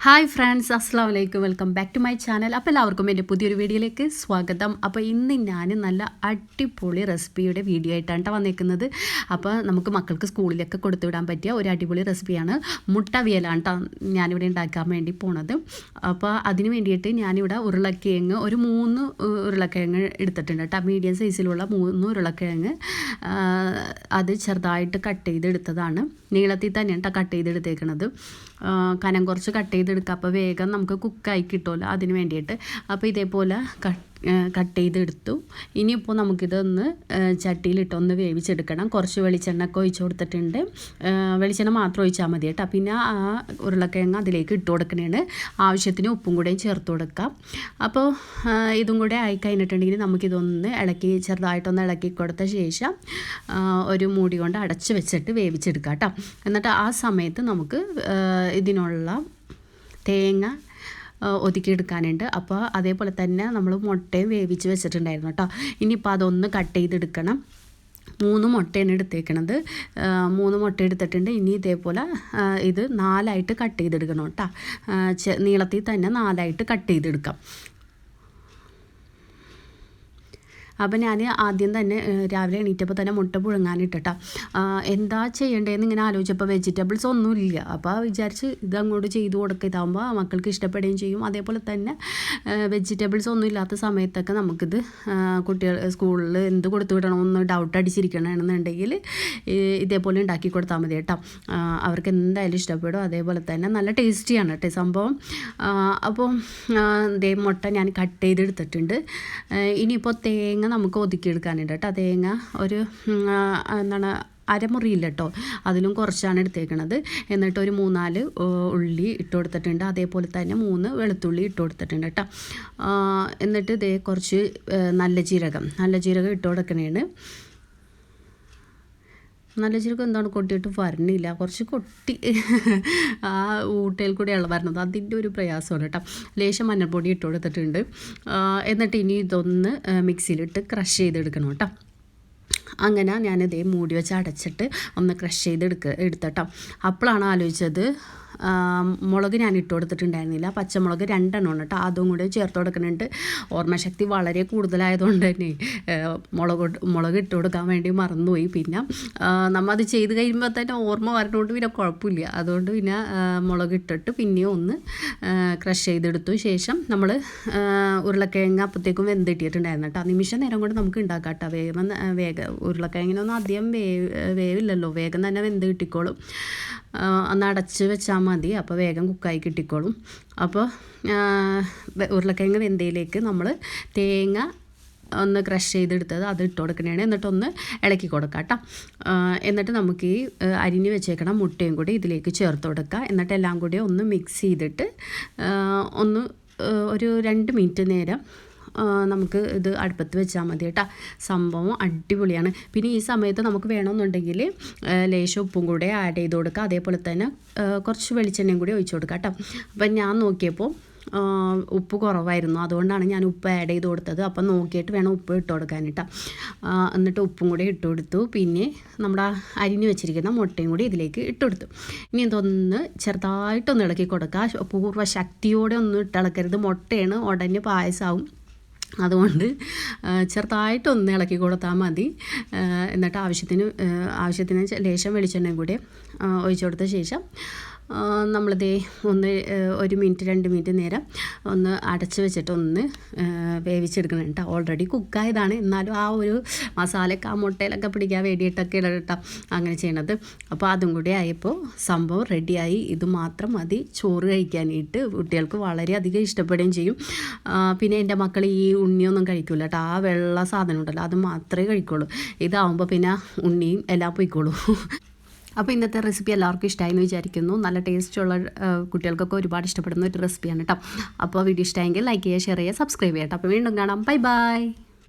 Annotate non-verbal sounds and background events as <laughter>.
Hi friends അസ്സാം വലൈക്കും welcome back to my channel അപ്പോൾ എല്ലാവർക്കും എന്റെ പുതിയൊരു വീഡിയോയിലേക്ക് സ്വാഗതം. അപ്പോൾ ഇന്ന് ഞാൻ നല്ല അടിപൊളി റെസിപ്പിയുടെ വീഡിയോ ആയിട്ടാണ് വന്നേക്കുന്നത്. അപ്പോൾ നമുക്ക് മക്കൾക്ക് സ്കൂളിലൊക്കെ കൊടുത്തു വിടാൻ പറ്റിയ ഒരു അടിപൊളി റെസിപ്പിയാണ് മുട്ട വിയലാണ് ഞാനിവിടെ ഉണ്ടാക്കാൻ വേണ്ടി പോണത്. അപ്പോൾ അതിന് വേണ്ടിയിട്ട് ഞാനിവിടെ ഉരുളക്കിഴങ്ങ് ഒരു മൂന്ന് ഉരുളക്കിഴങ്ങ് എടുത്തിട്ടുണ്ട് കേട്ടോ മീഡിയം സൈസിലുള്ള മൂന്ന് ഉരുളക്കിഴങ്ങ്. അത് ചെറുതായിട്ട് കട്ട് ചെയ്തെടുത്തതാണ്. നീളത്തിൽ തന്നെയാണ് കേട്ടോ ആ, കനം കുറച്ച് കട്ട് ചെയ്തെടുക്കുക. അപ്പോൾ വേഗം നമുക്ക് കുക്കായി കിട്ടുമല്ലോ അതിന് വേണ്ടിയിട്ട്. അപ്പോൾ ഇതേപോലെ കട്ട് കട്ട് ചെയ്തെടുത്തു. ഇനിയിപ്പോൾ നമുക്കിതൊന്ന് ചട്ടിയിലിട്ടൊന്ന് വേവിച്ചെടുക്കണം. കുറച്ച് വെളിച്ചെണ്ണ ഒക്കെ ഒഴിച്ച് കൊടുത്തിട്ടുണ്ട്. വെളിച്ചെണ്ണ മാത്രം ഒഴിച്ചാൽ മതി കേട്ടോ. പിന്നെ ആ ഉരുളക്കിഴങ്ങ് അതിലേക്ക് ഇട്ട് കൊടുക്കണേണ്. ആവശ്യത്തിന് ഉപ്പും കൂടെയും ചേർത്ത് കൊടുക്കാം. അപ്പോൾ ഇതും കൂടെ ആയി കഴിഞ്ഞിട്ടുണ്ടെങ്കിൽ നമുക്കിതൊന്ന് ഇളക്കി ചെറുതായിട്ടൊന്ന് ഇളക്കി കൊടുത്ത ശേഷം ഒരു മൂടി കൊണ്ട് അടച്ച് വെച്ചിട്ട് വേവിച്ചെടുക്കാം കേട്ടോ. എന്നിട്ട് ആ സമയത്ത് നമുക്ക് ഇതിനുള്ള തേങ്ങ ഒതുക്കിയെടുക്കാനുണ്ട് അപ്പോൾ അതേപോലെ തന്നെ നമ്മൾ മുട്ടയും വേവിച്ച് വെച്ചിട്ടുണ്ടായിരുന്നു കേട്ടോ ഇനിയിപ്പോൾ അതൊന്ന് കട്ട് ചെയ്തെടുക്കണം. മൂന്ന് മുട്ടയാണ് എടുത്തേക്കണത്. മൂന്ന് മുട്ട എടുത്തിട്ടുണ്ട്. ഇനി ഇതേപോലെ ഇത് നാലായിട്ട് കട്ട് ചെയ്തെടുക്കണം കേട്ടോ നീളത്തിൽ തന്നെ നാലായിട്ട് കട്ട് ചെയ്തെടുക്കാം. അപ്പോൾ ഞാൻ ആദ്യം തന്നെ രാവിലെ എണീറ്റപ്പോൾ തന്നെ മുട്ട പുഴുങ്ങാനിട്ടിട്ടാ. എന്താ ചെയ്യേണ്ടതെന്ന് ഇങ്ങനെ ആലോചിച്ചപ്പോൾ വെജിറ്റബിൾസ് ഒന്നുമില്ല. അപ്പോൾ വിചാരിച്ച് ഇതങ്ങോട്ട് ചെയ്തു കൊടുക്കുക ഇതാകുമ്പോൾ മക്കൾക്ക് ഇഷ്ടപ്പെടുകയും ചെയ്യും. അതേപോലെ തന്നെ വെജിറ്റബിൾസ് ഒന്നും ഇല്ലാത്ത സമയത്തൊക്കെ നമുക്കിത് കുട്ടികൾ സ്കൂളിൽ എന്ത് കൊടുത്തു വിടണമെന്ന് ഡൗട്ട് അടിച്ചിരിക്കണമെന്നുണ്ടെങ്കിൽ ഇതേപോലെ ഉണ്ടാക്കി കൊടുത്താൽ മതി കേട്ടോ. അവർക്ക് എന്തായാലും ഇഷ്ടപ്പെടും. അതേപോലെ തന്നെ നല്ല ടേസ്റ്റിയാണ് കേട്ടോ സംഭവം. അപ്പോൾ ഇതേ മുട്ട ഞാൻ കട്ട് ചെയ്തെടുത്തിട്ടുണ്ട്. ഇനിയിപ്പോൾ തേങ്ങ നമുക്ക് ഒതുക്കിയെടുക്കാനുണ്ട് കേട്ടോ. തേങ്ങ ഒരു എന്താണ് അരമുറിയില്ല കേട്ടോ അതിലും കുറച്ചാണ് എടുത്തേക്കണത്. എന്നിട്ട് ഒരു മൂന്നാൽ ഉള്ളി ഇട്ട് കൊടുത്തിട്ടുണ്ട്. അതേപോലെ തന്നെ മൂന്ന് വെളുത്തുള്ളി ഇട്ട് കൊടുത്തിട്ടുണ്ട് കേട്ടോ. എന്നിട്ട് ഇതേ കുറച്ച് നല്ല ജീരകം. നല്ല ജീരകം ഇട്ട് കൊടുക്കണേണ്. നല്ല ശരിക്കും എന്താണ് കൊട്ടിയിട്ട് വരണില്ല കുറച്ച് കൊട്ടി <laughs> ആ ഊട്ടയിൽ കൂടെയാണ് വരണത് അതിന്റെ ഒരു പ്രയാസമാണ് കേട്ടോ. ലേശം മഞ്ഞൾപ്പൊടി ഇട്ട് കൊടുത്തിട്ടുണ്ട് എന്നിട്ട് ഇനി ഇതൊന്ന് മിക്സിയിലിട്ട് ക്രഷ് ചെയ്തെടുക്കണം കേട്ടോ. അങ്ങനെ ഞാനിതേ മൂടി വെച്ച് അടച്ചിട്ട് ഒന്ന് ക്രഷ് ചെയ്തെടുക്ക എടുത്തട്ടോ. അപ്പോഴാണ് ആലോചിച്ചത് മുളക് ഞാൻ ഇട്ട് കൊടുത്തിട്ടുണ്ടായിരുന്നില്ല. പച്ചമുളക് രണ്ടെണ്ണം കേട്ടോ അതും കൂടെ ചേർത്ത് കൊടുക്കുന്നുണ്ട്. ഓർമ്മശക്തി വളരെ കൂടുതലായതുകൊണ്ട് തന്നെ മുളക് മുളക് ഇട്ട് കൊടുക്കാൻ വേണ്ടി മറന്നുപോയി. പിന്നെ നമ്മത് നമ്മ അത് ചെയ്ത് കഴിയുമ്പോൾ തന്നെ ഓർമ്മ വരണോണ്ട് പിന്നെ കുഴപ്പമില്ല. അതുകൊണ്ട് പിന്നെ മുളക് ഇട്ടിട്ട് പിന്നെയും ഒന്ന് ക്രഷ് ചെയ്തെടുത്തു. ശേഷം നമ്മൾ ഉരുളക്കിഴങ്ങ് അപ്പത്തേക്കും വെന്തിട്ടിട്ടുണ്ടായിരുന്നു കേട്ടോ നിമിഷ നേരം കൊണ്ട് നമുക്ക് ഉണ്ടാക്കാം കേട്ടോ വേഗം വേഗം ഉരുളക്കിഴങ്ങിനൊന്നും അധികം വേവ് വേവില്ലല്ലോ. വേഗം തന്നെ വെന്ത് കിട്ടിക്കോളും. ഒന്ന് അടച്ച് വെച്ചാൽ മതി. അപ്പോൾ വേഗം കുക്കായി കിട്ടിക്കോളും. അപ്പോൾ ഉരുളക്കിഴങ്ങ് വെന്തയിലേക്ക് നമ്മൾ തേങ്ങ ഒന്ന് ക്രഷ് ചെയ്തെടുത്തത് അത് ഇട്ട് കൊടുക്കണേണ്. എന്നിട്ടൊന്ന് ഇളക്കി കൊടുക്കാം കേട്ടോ എന്നിട്ട് നമുക്ക് ഈ അരിഞ്ഞ് വെച്ചേക്കണ മുട്ടയും കൂടി ഇതിലേക്ക് ചേർത്ത് കൊടുക്കുക എന്നിട്ട് എല്ലാം കൂടി ഒന്ന് മിക്സ് ചെയ്തിട്ട് ഒന്ന് ഒരു രണ്ട് മിനിറ്റ് നേരം നമുക്ക് ഇത് അടുപ്പത്ത് വെച്ചാൽ മതി കേട്ടോ. സംഭവം അടിപൊളിയാണ്. പിന്നെ ഈ സമയത്ത് നമുക്ക് വേണമെന്നുണ്ടെങ്കിൽ ലേശം ഉപ്പും കൂടെ ആഡ് ചെയ്ത് കൊടുക്കുക അതേപോലെ തന്നെ കുറച്ച് വെളിച്ചെണ്ണയും കൂടി ഒഴിച്ചു കൊടുക്കുക കേട്ടോ. അപ്പം ഞാൻ നോക്കിയപ്പോൾ ഉപ്പ് കുറവായിരുന്നു. അതുകൊണ്ടാണ് ഞാൻ ഉപ്പ് ആഡ് ചെയ്ത് കൊടുത്തത്. അപ്പം നോക്കിയിട്ട് വേണം ഉപ്പ് ഇട്ട് കൊടുക്കാനിട്ടാ എന്നിട്ട് ഉപ്പും കൂടി ഇട്ട് കൊടുത്തു. പിന്നെ നമ്മുടെ അരിഞ്ഞ് വെച്ചിരിക്കുന്ന മുട്ടയും കൂടി ഇതിലേക്ക് ഇട്ട് കൊടുത്തു. ഇനി ഇതൊന്ന് ചെറുതായിട്ടൊന്ന് ഇളക്കി കൊടുക്കുക പൂർവ ശക്തിയോടെ ഒന്നും ഇട്ടിളക്കരുത് മുട്ടയാണ് ഉടനെ പായസമാവും അതുകൊണ്ട് ചെറുതായിട്ടൊന്ന് ഇളക്കി കൊടുത്താൽ മതി. എന്നിട്ട് ആവശ്യത്തിന് ആവശ്യത്തിന് ലേശം വെളിച്ചെണ്ണയും കൂടി ഒഴിച്ചു കൊടുത്ത ശേഷം നമ്മളിതേ ഒന്ന് ഒരു മിനിറ്റ് രണ്ട് മിനിറ്റ് നേരം ഒന്ന് അടച്ച് വെച്ചിട്ട് ഒന്ന് വേവിച്ചെടുക്കണം കേട്ടോ. ഓൾറെഡി കുക്കായതാണ് എന്നാലും ആ ഒരു മസാലയൊക്കെ ആ മുട്ടയിലൊക്കെ പിടിക്കാൻ വേണ്ടിയിട്ടൊക്കെ കേട്ടോ അങ്ങനെ ചെയ്യണത്. അപ്പോൾ അതും കൂടി ആയപ്പോൾ സംഭവം റെഡിയായി ഇത് മാത്രം മതി. ചോറ് കഴിക്കാനായിട്ട് കുട്ടികൾക്ക് വളരെയധികം ഇഷ്ടപ്പെടുകയും ചെയ്യും. പിന്നെ എന്റെ മക്കൾ ഈ ഉണ്ണിയൊന്നും കഴിക്കില്ല കേട്ടോ. ആ വെള്ള സാധനം ഉണ്ടല്ലോ അത് മാത്രമേ കഴിക്കുള്ളൂ. ഇതാവുമ്പോൾ പിന്നെ ഉണ്ണിയും എല്ലാം പോയിക്കോളൂ. അപ്പോൾ ഇന്നത്തെ റെസിപ്പി എല്ലാവർക്കും ഇഷ്ടമായി എന്ന് വിചാരിക്കുന്നു. നല്ല ടേസ്റ്റുള്ള കുട്ടികൾക്കൊക്കെ ഒരുപാട് ഇഷ്ടപ്പെടുന്ന ഒരു റെസിപ്പിയാണ് കേട്ടോ അപ്പോൾ വീഡിയോ ഇഷ്ടമായെങ്കിൽ ലൈക്ക് ചെയ്യുക ഷെയർ ചെയ്യുക സബ്സ്ക്രൈബ് ചെയ്യാം കേട്ടോ അപ്പോൾ വീണ്ടും കാണാം. Bye bye